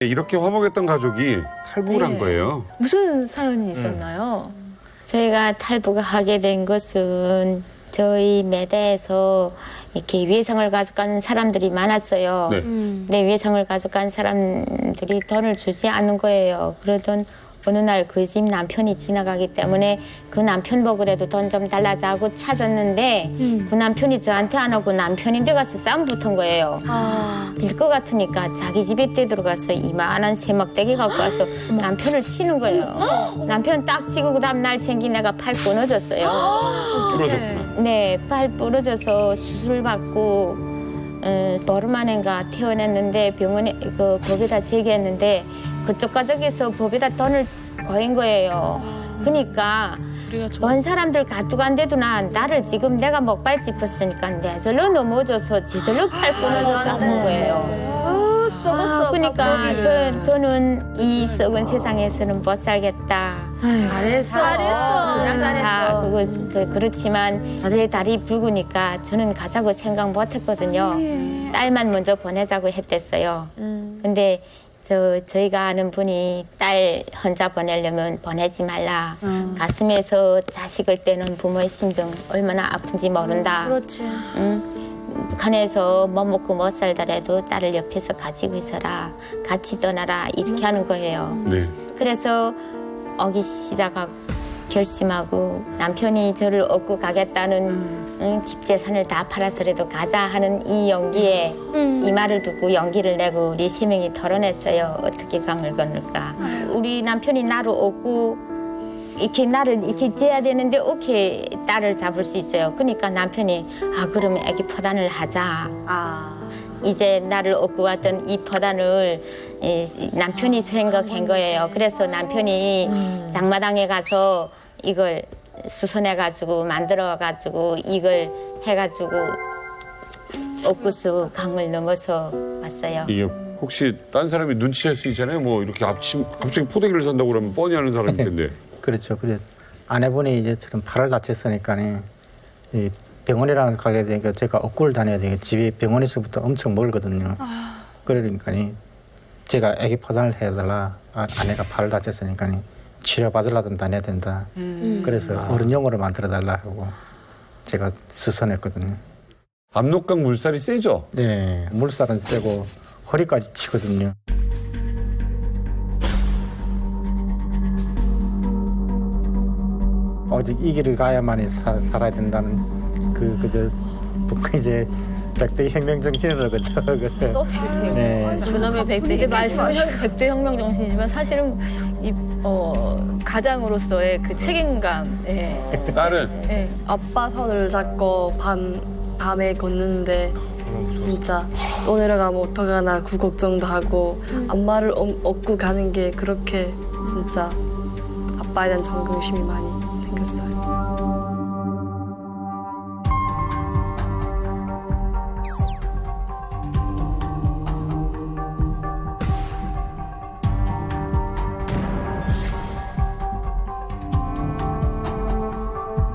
이렇게 화목했던 가족이 탈북을 한 네. 거예요. 무슨 사연이 있었나요? 저희가 탈북하게 된 것은 저희 매대에서 이렇게 위해성을 가져간 사람들이 많았어요. 네. 근데 위해성을 가져간 사람들이 돈을 주지 않는 거예요. 그러던 어느 날 그 집 남편이 지나가기 때문에 그 남편 보고라도 돈 좀 달라자 하고 찾았는데 그 남편이 저한테 안 하고 남편이 데 가서 싸움 붙은 거예요. 아, 질것 같으니까 자기 집에 뛰들어가서 이만한 새막대기 갖고 와서 남편을 치는 거예요. 남편 딱 치고 그 다음 날 챙기 내가 팔 끊어졌어요. 부러졌구나. 네, 팔 부러져서 수술 받고 어, 보름 만인가 퇴원했는데 병원에 그 법에다 제기했는데 그쪽 가족에서 법에다 돈을 거인 거예요. 그러니까 먼 사람들 가져간데도 난 나를 지금 내가 목발 짚었으니까 내 절로 넘어져서 지절로 팔 끊어졌다는 거예요. 아, 썩었어. 아, 그러니까 밥벌이. 저, 저는 이 썩은 세상에서는 못 살겠다. 잘했어. 잘했어. 그냥 다 잘했어. 그거 그, 그렇지만 제 다리 붉으니까 저는 가자고 생각 못 했거든요. 딸만 먼저 보내자고 했댔어요. 근데 저 저희가 아는 분이 딸 혼자 보내려면 보내지 말라. 가슴에서 자식을 떼는 부모의 심정 얼마나 아픈지 모른다. 그렇지. 응? 북한에서 못 먹고 못 살더라도 딸을 옆에서 가지고 있어라. 같이 떠나라. 이렇게 하는 거예요. 네. 그래서 오기 시작하고 결심하고 남편이 저를 얻고 가겠다는 응, 집 재산을 다 팔아서라도 가자 하는 이 용기에 이 말을 듣고 용기를 내고 우리 세 명이 털어냈어요. 어떻게 강을 건널까. 우리 남편이 나를 얻고 이렇게 나를 이렇게 재야 되는데 어떻게 딸을 잡을 수 있어요. 그러니까 남편이 아 그러면 애기 포단을 하자. 아. 이제 나를 얻고 왔던 이 포단을 이 남편이 생각한 거예요. 그래서 남편이 장마당에 가서 이걸 수선해 가지고 만들어 가지고 이걸 해 가지고 옥구수 강을 넘어서 왔어요. 이게 혹시 딴 사람이 눈치챌 수 있잖아요. 뭐 이렇게 아침 갑자기 포대기를 산다고 그러면 뻔히 하는 사람일 텐데. 그렇죠. 그래 아내분이 이제 지금 팔을 다쳤으니까는 이 병원이랑 가게 되니까 제가 업고를 다녀야 되니까 집이 병원에서부터 엄청 멀거든요. 그러니까 제가 아기 포단을 해달라. 아, 아내가 팔을 다쳤으니까 치료 받으려면 다녀야 된다. 그래서 어른용으로 만들어 달라 하고 제가 수선했거든요. 압록강 물살이 세죠. 네, 물살은 세고 허리까지 치거든요. 오직 이 길을 가야만이 사, 살아야 된다는 그 그저 그 이제 백대 혁명 정신으로 그저 그저 네. 그놈의 백대. 근데 말씀은 백대 혁명 정신이지만 사실은 이 어, 가장으로서의 그 책임감. 예. 딸은 예. 아빠 손을 잡고 밤 밤에 걷는데 진짜 또 내려가면 어떡하나 그 걱정도 하고 엄마를 엄- 업고 가는 게 그렇게 진짜 아빠에 대한 존경심이 많이 생겼어요.